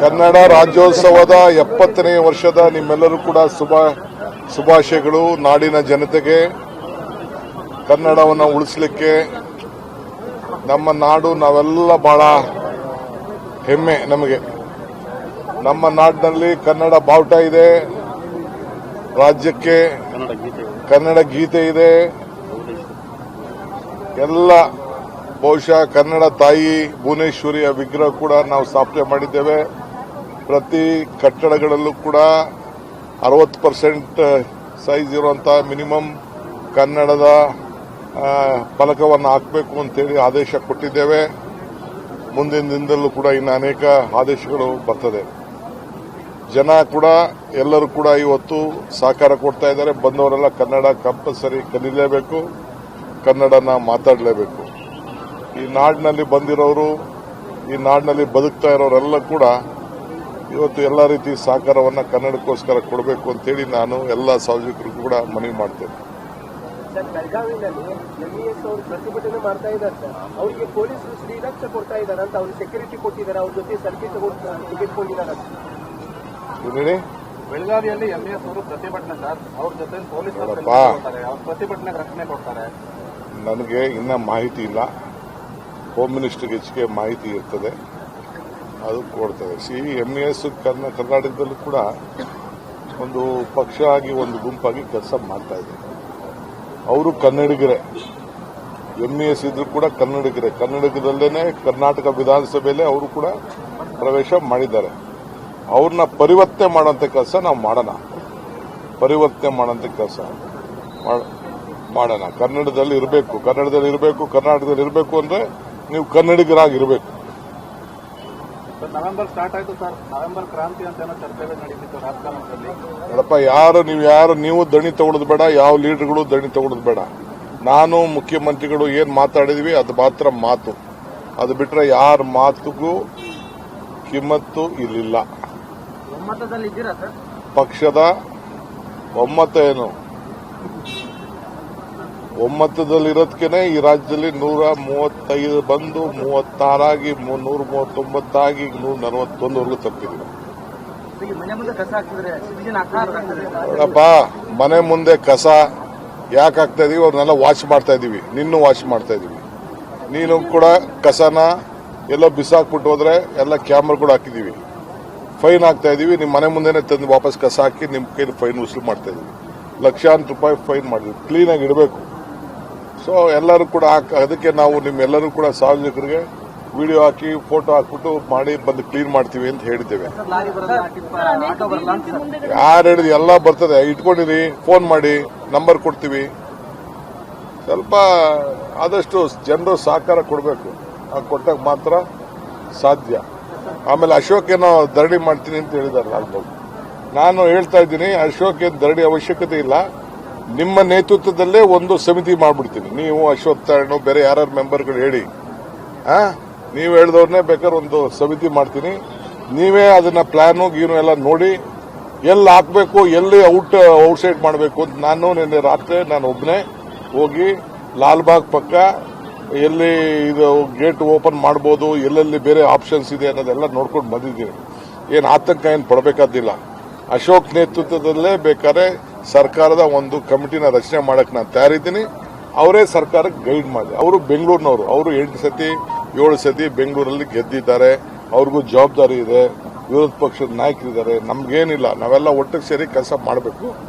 ಕನ್ನಡ ರಾಜ್ಯೋತ್ಸವದ ಎಪ್ಪತ್ತನೇ ವರ್ಷದ ನಿಮ್ಮೆಲ್ಲರೂ ಕೂಡ ಶುಭ ಶುಭಾಶಯಗಳು ನಾಡಿನ ಜನತೆಗೆ. ಕನ್ನಡವನ್ನು ಉಳಿಸಲಿಕ್ಕೆ ನಮ್ಮ ನಾಡು ನಾವೆಲ್ಲ ಬಹಳ ಹೆಮ್ಮೆ ನಮಗೆ. ನಮ್ಮ ನಾಡಿನಲ್ಲಿ ಕನ್ನಡ ಬಾವುಟ ಇದೆ. ರಾಜ್ಯಕ್ಕೆ ಕನ್ನಡ ಗೀತೆ ಕನ್ನಡ ಗೀತೆ ಇದೆ. ಎಲ್ಲ ಬಹುಶಃ ಕನ್ನಡ ತಾಯಿ ಭುವನೇಶ್ವರಿಯ ವಿಗ್ರಹ ಕೂಡ ನಾವು ಸ್ಥಾಪನೆ ಮಾಡಿದ್ದೇವೆ. ಪ್ರತಿ ಕಟ್ಟಡಗಳಲ್ಲೂ ಕೂಡ ಅರವತ್ತು ಪರ್ಸೆಂಟ್ ಸೈಜ್ ಇರುವಂತ ಮಿನಿಮಮ್ ಕನ್ನಡದ ಫಲಕವನ್ನು ಹಾಕಬೇಕು ಅಂತೇಳಿ ಆದೇಶ ಕೊಟ್ಟಿದ್ದೇವೆ. ಮುಂದಿನ ದಿನದಲ್ಲೂ ಕೂಡ ಇನ್ನು ಅನೇಕ ಆದೇಶಗಳು ಬರ್ತದೆ. ಜನ ಕೂಡ, ಎಲ್ಲರೂ ಕೂಡ ಇವತ್ತು ಸಹಕಾರ ಕೊಡ್ತಾ ಇದ್ದಾರೆ. ಬಂದವರೆಲ್ಲ ಕನ್ನಡ ಕಂಪಲ್ಸರಿ ಕಲೀಲೇಬೇಕು. ಕನ್ನಡನ ಮಾತಾಡಲೇಬೇಕು. ಈ ನಾಡಿನಲ್ಲಿ ಬಂದಿರೋರು ಈ ನಾಡಿನಲ್ಲಿ ಬದುಕ್ತಾ ಇರೋರೆಲ್ಲ ಕೂಡ ಇವತ್ತು ಎಲ್ಲ ರೀತಿ ಸಹಕಾರವನ್ನು ಕನ್ನಡಕ್ಕೋಸ್ಕರ ಕೊಡಬೇಕು ಅಂತೇಳಿ ನಾನು ಎಲ್ಲ ಸಾರ್ವಜನಿಕರಿಗೂ ಕೂಡ ಮನವಿ ಮಾಡ್ತೇನೆ. ಸರ್ ಬೆಳಗಾವಿನಲ್ಲಿ ಎಂಇಎಸ್ ಅವರು ಪ್ರತಿಭಟನೆ ಮಾಡ್ತಾ ಇದ್ದಾರೆ ಸರ್. ಅವ್ರಿಗೆ ಪೊಲೀಸರು ಶ್ರೀರಕ್ಷೆ ಕೊಡ್ತಾ ಇದ್ದಾರೆ ಅಂತ ಅವ್ರಿಗೆ ಸೆಕ್ಯೂರಿಟಿ ಕೊಟ್ಟಿದ್ದಾರೆ ಅವ್ರ ಜೊತೆ ಸೆಲ್ಫಿ ತಗೊಂಡು ತೆಗೆದುಕೊಂಡಿದ್ದಾರೆ ಏನ್ ಹೇಳಿ ಬೆಳಗಾವಿಯಲ್ಲಿ ಎಂಎಸ್ ಅವರು ಪ್ರತಿಭಟನೆ ಸರ್. ಅವ್ರ ಜೊತೆ ಪೊಲೀಸರು ಪ್ರತಿಭಟನೆಗೆ ರಕ್ಷಣೆ ಕೊಡ್ತಾರೆ. ನನಗೆ ಇನ್ನ ಮಾಹಿತಿ ಇಲ್ಲ. ಹೋಮ್ ಮಿನಿಸ್ಟರ್ಗೆ ಹೆಚ್ಚಿಗೆ ಮಾಹಿತಿ ಇರ್ತದೆ. ಅದು ಕೊಡ್ತದೆ ಸಿ ಎಂ ಎಸ್ ಕರ್ನಾಟಕದಲ್ಲೂ ಕೂಡ ಒಂದು ಪಕ್ಷ ಆಗಿ ಒಂದು ಗುಂಪಾಗಿ ಕೆಲಸ ಮಾಡ್ತಾ ಇದೆ. ಅವರು ಕನ್ನಡಿಗರೇ. ಎಂ ಎಸ್ ಇದ್ರು ಕೂಡ ಕನ್ನಡಿಗರೇ. ಕನ್ನಡಿಗರಲ್ಲೇ ಕರ್ನಾಟಕ ವಿಧಾನಸಭೆಯಲ್ಲೇ ಅವರು ಕೂಡ ಪ್ರವೇಶ ಮಾಡಿದ್ದಾರೆ. ಅವ್ರನ್ನ ಪರಿವರ್ತನೆ ಮಾಡೋಂಥ ಕೆಲಸ ನಾವು ಮಾಡೋಣ. ಪರಿವರ್ತನೆ ಮಾಡೋಂಥ ಕೆಲಸ ಮಾಡೋಣ. ಕನ್ನಡದಲ್ಲಿ ಇರಬೇಕು. ಕನ್ನಡದಲ್ಲಿ ಇರಬೇಕು, ಕರ್ನಾಟಕದಲ್ಲಿ ಇರಬೇಕು ಅಂದ್ರೆ ನೀವು ಕನ್ನಡಿಗರಾಗಿರ್ಬೇಕು. ನವೆಂಬರ್ ಸ್ಟಾರ್ಟ್ ಆಯ್ತು ಸರ್. ನವೆಂಬರ್ ಕ್ರಾಂತಿ ಅಂತ ಏನೋ ಚರ್ಚೆಗಳು ನಡೀತಿತ್ತು ರಾಜಕಾರಣದಲ್ಲಿ. ನೋಡಪ್ಪ ಯಾರು ನೀವು ಯಾರು ನೀವು ದಣಿ ತಗೊಳ್ಳೋದು ಬೇಡ ಯಾವ ಲೀಡರ್ಗಳು ದಣಿ ತಗೊಳ್ಳೋದು ಬೇಡ. ನಾನು ಮುಖ್ಯಮಂತ್ರಿಗಳು ಏನ್ ಮಾತಾಡಿದ್ವಿ ಅದು ಮಾತ್ರ ಮಾತು. ಅದು ಬಿಟ್ರೆ ಯಾರ ಮಾತುಗೂ ಕಿಮ್ಮತ್ತು ಇರಲಿಲ್ಲ ಒಮ್ಮತದಲ್ಲಿ ಇದ್ದೀರಾ ಸರ್? ಪಕ್ಷದ ಒಮ್ಮತ ಏನು? ಒಮ್ಮತದಲ್ಲಿರೋದಕ್ಕೆ ಈ ರಾಜ್ಯದಲ್ಲಿ ನೂರ ಮೂವತ್ತೈದು ಬಂದು ಮೂವತ್ತಾರಾಗಿ ನೂರ ಮೂವತ್ತೊಂಬತ್ತಾಗಿ ನೂರ ನಲವತ್ತೊಂದವರೆಗೂ ತಪ್ಪಿದ್ರು ಅಪ್ಪ ನೋಡಪ್ಪ ಮನೆ ಮುಂದೆ ಕಸ ಯಾಕೆ ಹಾಕ್ತಾ ಇದೀವಿ? ಅವ್ರನ್ನೆಲ್ಲ ವಾಶ್ ಮಾಡ್ತಾ ಇದೀವಿ. ನಿನ್ನೂ ವಾಶ್ ಮಾಡ್ತಾ ಇದೀವಿ. ನೀನು ಕೂಡ ಕಸನ ಎಲ್ಲೋ ಬಿಸಾಕ್ಬಿಟ್ಟು ಹೋದ್ರೆ ಎಲ್ಲ ಕ್ಯಾಮ್ರಾ ಕೂಡ ಹಾಕಿದೀವಿ. ಫೈನ್ ಹಾಕ್ತಾ ಇದೀವಿ. ನಿಮ್ಮ ಮನೆ ಮುಂದೆನೆ ತಂದು ವಾಪಸ್ ಕಸ ಹಾಕಿ ನಿಮ್ಮ ಕೈಲಿ ಫೈನ್ ವಸೂಲು ಮಾಡ್ತಾ ಇದೀವಿ. ಲಕ್ಷಾಂತರ ರೂಪಾಯಿ ಫೈನ್ ಮಾಡಿದ್ವಿ. ಕ್ಲೀನಾಗಿ ಇಡಬೇಕು. ಸೊ ಎಲ್ಲರೂ ಕೂಡ ಹಾಕ್- ಅದಕ್ಕೆ ನಾವು ನಿಮ್ಮೆಲ್ಲರೂ ಕೂಡ ಸಾರ್ವಜನಿಕರಿಗೆ ವಿಡಿಯೋ ಹಾಕಿ ಫೋಟೋ ಹಾಕ್ಬಿಟ್ಟು ಮಾಡಿ ಬಂದು ಕ್ಲೀನ್ ಮಾಡ್ತೀವಿ ಅಂತ ಹೇಳಿದ್ದೇವೆ. ಯಾರು ಹೇಳಿದ್ರು ಎಲ್ಲ ಬರ್ತದೆ. ಇಟ್ಕೊಂಡಿರಿ ಫೋನ್ ಮಾಡಿ ನಂಬರ್ ಕೊಡ್ತೀವಿ. ಸ್ವಲ್ಪ ಆದಷ್ಟು ಜನರು ಸಹಕಾರ ಕೊಡಬೇಕು. ಕೊಟ್ಟಾಗ ಮಾತ್ರ ಸಾಧ್ಯ. ಆಮೇಲೆ ಅಶೋಕ್ ಏನೋ ಧರಣಿ ಮಾಡ್ತೀನಿ ಅಂತ ಹೇಳಿದ್ದಾರೆ ಲಾಲ್ಬಾಬು ನಾನು ಹೇಳ್ತಾ ಇದ್ದೀನಿ ಅಶೋಕ್ ಏನು ಧರಣಿ ಅವಶ್ಯಕತೆ ಇಲ್ಲ. ನಿಮ್ಮ ನೇತೃತ್ವದಲ್ಲೇ ಒಂದು ಸಮಿತಿ ಮಾಡ್ಬಿಡ್ತೀನಿ. ನೀವು ನಾರಾಯಣ, ಬೇರೆ ಯಾರ್ಯಾರು ಮೆಂಬರ್ಗಳು ಹೇಳಿ. ಆ? ನೀವು ಹೇಳಿದವ್ರನ್ನೇ ಬೇಕಾದ್ರೆ ಒಂದು ಸಮಿತಿ ಮಾಡ್ತೀನಿ. ನೀವೇ ಅದನ್ನ ಪ್ಲಾನು, ಗೀನು ಎಲ್ಲ ನೋಡಿ, ಎಲ್ಲಿ ಹಾಕ್ಬೇಕು, ಎಲ್ಲಿ ಔಟ್, ಔಟ್ಸೈಡ್ ಮಾಡಬೇಕು ಅಂತ ನಾನು ನಿನ್ನೆ ರಾತ್ರಿ ನಾನು ಒಬ್ಬನೇ ಹೋಗಿ, ಲಾಲ್ಬಾಗ್ ಪಕ್ಕ, ಎಲ್ಲಿ ಇದು ಗೇಟ್ ಓಪನ್ ಮಾಡ್ಬೋದು, ಎಲ್ಲೆಲ್ಲಿ ಬೇರೆ ಆಪ್ಷನ್ಸ್ ಇದೆ ಅನ್ನೋದೆಲ್ಲ ನೋಡ್ಕೊಂಡು ಬಂದಿದ್ದೀನಿ. ಏನು ಆತಂಕ ಏನು ಪಡಬೇಕಾದಿಲ್ಲ. ಅಶೋಕ್ ನೇತೃತ್ವದಲ್ಲೇ ಬೇಕಾದ್ರೆ ಸರ್ಕಾರದ ಒಂದು ಕಮಿಟಿನ ರಚನೆ ಮಾಡಕ್ ನಾನು ತಯಾರಿದ್ದೀನಿ. ಅವರೇ ಸರ್ಕಾರಕ್ಕೆ ಗೈಡ್ ಮಾಡಿ. ಅವರು ಬೆಂಗಳೂರಿನವರು. ಅವರು ಎಂಟು ಸತಿ, ಏಳು ಸತಿ ಬೆಂಗಳೂರಲ್ಲಿ ಗೆದ್ದಿದ್ದಾರೆ. ಅವ್ರಿಗೂ ಜವಾಬ್ದಾರಿ ಇದೆ. ವಿರೋಧ ಪಕ್ಷದ ನಾಯಕರಿದ್ದಾರೆ. ನಮ್ಗೇನಿಲ್ಲ. ನಾವೆಲ್ಲ ಒಟ್ಟಿಗೆ ಸೇರಿ ಕೆಲಸ ಮಾಡಬೇಕು.